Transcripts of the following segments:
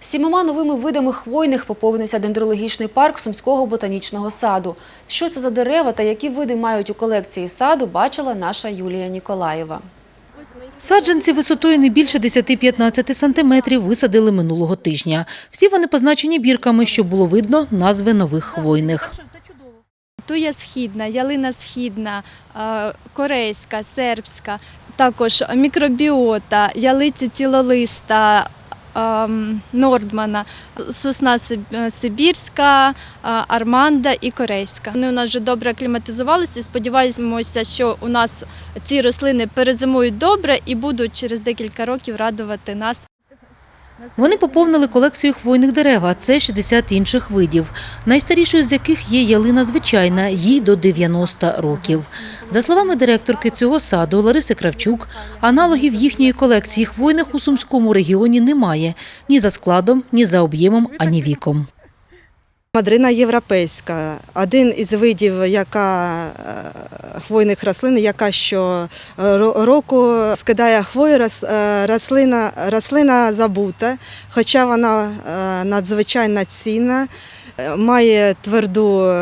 Сімома новими видами хвойних поповнився дендрологічний парк Сумського ботанічного саду. Що це за дерева та які види мають у колекції саду, бачила наша Юлія Ніколаєва. Саджанці висотою не більше 10-15 сантиметрів висадили минулого тижня. Всі вони позначені бірками, щоб було видно назви нових хвойних. Туя східна, ялина східна, е, корейська, сербська, також мікробіота, ялиці цілолиста, Нордмана, сосна е, сибірська, е, арманда і корейська. Вони у нас вже добре акліматизувалися сподіваємося, що у нас ці рослини перезимують добре і будуть через декілька років радувати нас. Вони поповнили колекцію хвойних дерев, а це 60 інших видів. Найстарішою з яких є ялина звичайна, їй до 90 років. За словами директорки цього саду Лариси Кравчук, аналогів їхньої колекції хвойних у Сумському регіоні немає ні за складом, ні за об'ємом, ані віком. Мадрина європейська, один із видів яка, е, хвойних рослин, яка що е, року скидає хвою, е, рослина, рослина забута, хоча вона е, надзвичайно цінна, має тверду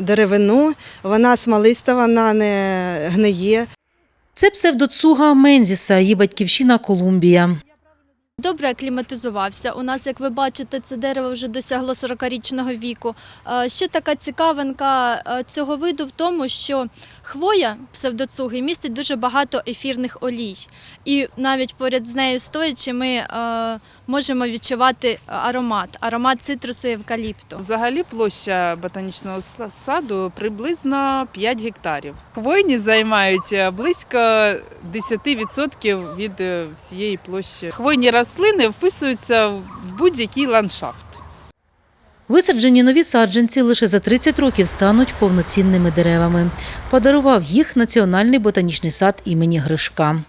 деревину, вона смолиста, вона не гниє. Це псевдоцуга Мензіса, її батьківщина Колумбія. Добре акліматизувався. У нас, як ви бачите, це дерево вже досягло 40-річного віку. Е, Ще така цікавинка е, цього виду в тому, що хвоя псевдоцуги містить дуже багато ефірних олій. І навіть поряд з нею стоячи, ми е, можемо відчувати аромат, аромат цитрусу і евкаліпту. Взагалі площа ботанічного саду приблизно 5 гектарів. Хвойні займають е, близько 10% від е, всієї площі. Хвойні рослини вписуються в будь-який ландшафт. Висаджені нові саджанці лише за 30 років стануть повноцінними деревами. Подарував їх Національний ботанічний сад імені Гришка.